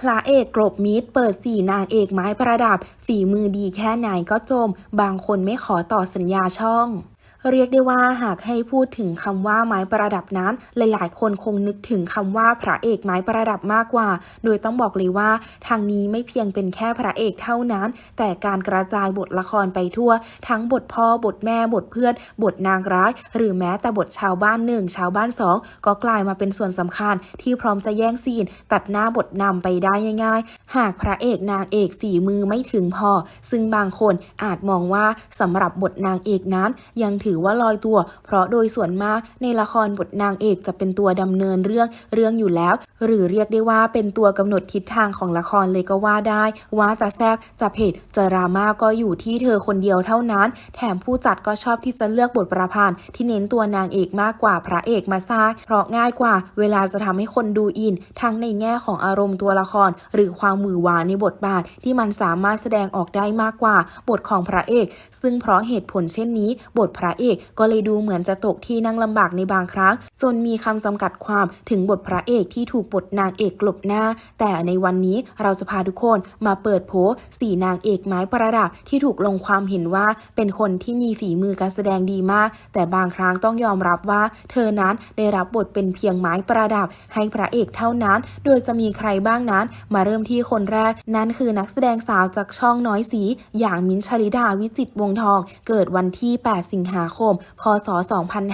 พระเอกกรบมิตรเปิดสี่นางเอกไม้ประดับ ฝีมือดีแค่ไหนก็จม บางคนไม่ขอต่อสัญญาช่อง เรียกได้ว่าหากให้พูดถึงคำว่าไม้ประดับนั้น หลายๆ คนคงนึกถึงคำว่าพระเอกไม้ประดับมากกว่า โดยต้องบอกเลยว่า ทางนี้ไม่เพียงเป็นแค่พระเอกเท่านั้น แต่การกระจายบทละครไปทั่ว ทั้งบทพ่อบทแม่บทเพื่อน บทนางร้าย หรือแม้แต่บทชาวบ้านหนึ่งชาวบ้านสองก็กลายมาเป็นส่วนสำคัญ ที่พร้อมจะแย่งซีน ตัดหน้าบทนำไปได้ง่ายๆ หากพระเอกนางเอกฝีมือไม่ถึงพอ ซึ่งบางคนอาจมองว่าสำหรับบทนางเอกนั้นยังถือว่าลอยตัว เพราะโดยส่วนมากในละครบทนางเอกจะเป็นตัวดำเนินเรื่องเรื่องอยู่แล้ว หรือเรียกได้ว่าเป็นตัวกำหนดทิศทางของละครเลยก็ว่าได้ ว่าจะแซบจะเผ็ดจะราม่าก็อยู่ที่เธอคนเดียวเท่านั้น แถมผู้จัดก็ชอบที่จะเลือกบทประพันธ์ที่เน้นตัวนางเอกมากกว่าพระเอกมาสร้างเพราะง่ายกว่า เวลาจะทำให้คนดูอิน ทั้งในแง่ของอารมณ์ตัวละคร หรือความหวือหวานในบทบาทที่มันสามารถแสดงออกได้มากกว่า บทของพระเอก ซึ่งเพราะเหตุผลเช่นนี้ บทพระเอก ก็เลยดูเหมือนจะตกที่นั่งลำบากในบางครั้งจนมีคำจำกัดความถึงบทพระเอกที่ถูกบทนางเอกกลบหน้า แต่ในวันนี้เราจะพาทุกคนมาเปิดโผสี่นางเอกไม้ประดับที่ถูกลงความเห็นว่าเป็นคนที่มีฝีมือการแสดงดีมาก แต่บางครั้งต้องยอมรับว่า เธอนั้นได้รับบทเป็นเพียงไม้ประดับ ให้พระเอกเท่านั้น โดยจะมีใครบ้างนั้น มาเริ่มที่คนแรก นั่นคือนักแสดงสาวจากช่องน้อยสี อย่างมิ้นชลิดาวิจิตวงทอง เกิดวันที่ 8 สิงหาคม พศ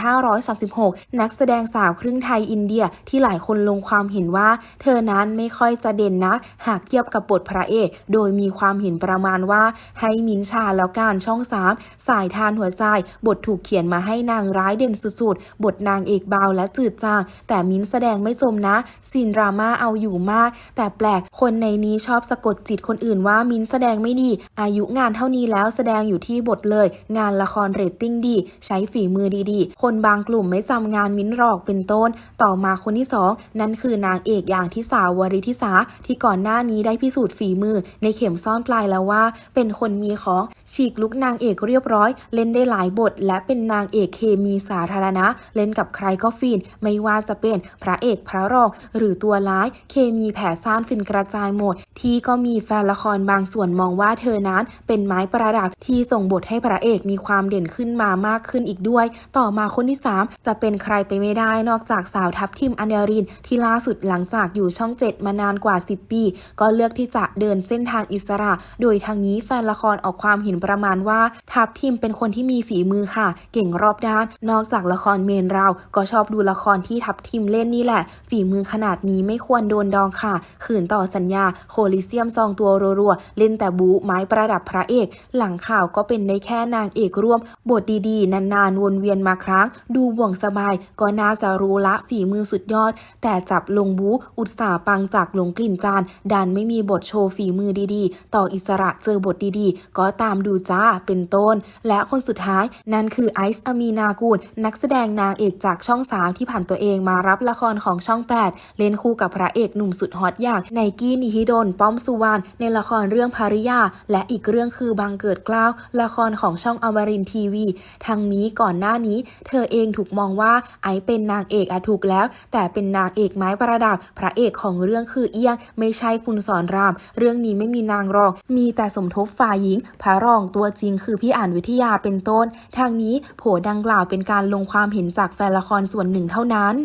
2536 นักแสดงสาวครึ่งไทยอินเดียที่หลายคนลงความเห็นว่า เธอนั้นไม่ค่อยจะเด่นนัก หากเทียบกับบทพระเอก โดยมีความเห็นประมาณว่า ให้มินชาแล้วการช่อง3สายทานหัวใจ บทถูกเขียนมาให้นางร้ายเด่นสุดๆ บทนางเอกเบาและจืดจาง แต่มินแสดงไม่จมนะซีนดราม่าเอาอยู่มาก แต่แปลกคนในนี้ชอบสะกดจิตคนอื่นว่ามินแสดงไม่ดี อายุงานเท่านี้แล้วแสดงอยู่ที่บทเลย งานละครเรตติ้งดีใช้ฝีมือดีๆ คนบางกลุ่มไม่จำงานมิ้นหรอกเป็นต้น ต่อมาคนที่สองนั่นคือนางเอกอย่างทิสาวริทิสาที่ก่อนหน้านี้ได้พิสูจน์ฝีมือ ในเข็มซ่อนปลายแล้วว่า เป็นคนมีของฉีกลุกนางเอกเรียบร้อย เล่นได้หลายบท และเป็นนางเอกเคมีสาธารณะ เล่นกับใครก็ฟิน ไม่ว่าจะเป็นพระเอกพระรอง หรือตัวร้ายเคมีแผ่ซ่านฟินกระจายหมด ที่ก็มีแฟนละครบางส่วนมองว่าเธอนั้น เป็นไม้ประดับที่ส่งบทให้พระเอกมีความเด่นขึ้นมามากขึ้นอีกด้วย ต่อมาคนที่ 3 จะเป็นใครไปไม่ได้นอกจากสาวทัพทิมอัญญาริน ที่ล่าสุดหลังจากอยู่ช่อง 7 มานานกว่า 10 ปี ก็เลือกที่จะเดินเส้นทางอิสระ โดยทางนี้แฟนละครออกความเห็นประมาณว่า ทัพทิมเป็นคนที่มีฝีมือค่ะ เก่งรอบด้าน นอกจากละครเมนเรา ก็ชอบดูละครที่ทัพทิมเล่นนี่แหละ ฝีมือขนาดนี้ไม่ควรโดนดองค่ะ ขืนต่อสัญญาโคลิเซียมซองตัวรัวๆเล่นแต่บูไม้ประดับพระเอก หลังข่าวก็เป็นได้แค่นางเอกร่วม บทดีๆนานๆ วนเวียนมาครั้ง ดูบ่วงสบาย ก็น่าจะรู้ละฝีมือสุดยอด แต่จับลงบูอุตสาปังจากหลงกลิ่นจาน ดันไม่มีบทโชว์ฝีมือดีๆ ต่ออิสระเจอบทดีๆ ก็ตามดูจ้าเป็นต้น และคนสุดท้ายนั่นคือไอซ์อามีนากูล นักแสดงนางเอกจากช่อง3ที่ผ่านตัวเองมารับละครของช่อง 8 เล่นคู่กับพระเอกหนุ่มสุดฮอตอย่างไนกี้นิฮิดนป้อมสุวรรณในละครเรื่องภริยา และอีกเรื่องคือบังเกิดกล้าวละครของช่องอมรินทีวีท้งนี้ก่อนหน้านี้ เธอเองถูกมองว่าไอเป็นนางเอกอะถูกแล้ว แต่เป็นนางเอกไม้ประดับ พระเอกของเรื่องคือเอี้ยง ไม่ใช่คุณสอนราม เรื่องนี้ไม่มีนางรอง มีแต่สมทบฝ่ายหญิง พระรองตัวจริงคือพี่อ่านวิทยาเป็นต้น ทางนี้โผดังกล่าวเป็นการลงความเห็นจากแฟนละครส่วนหนึ่งเท่านั้น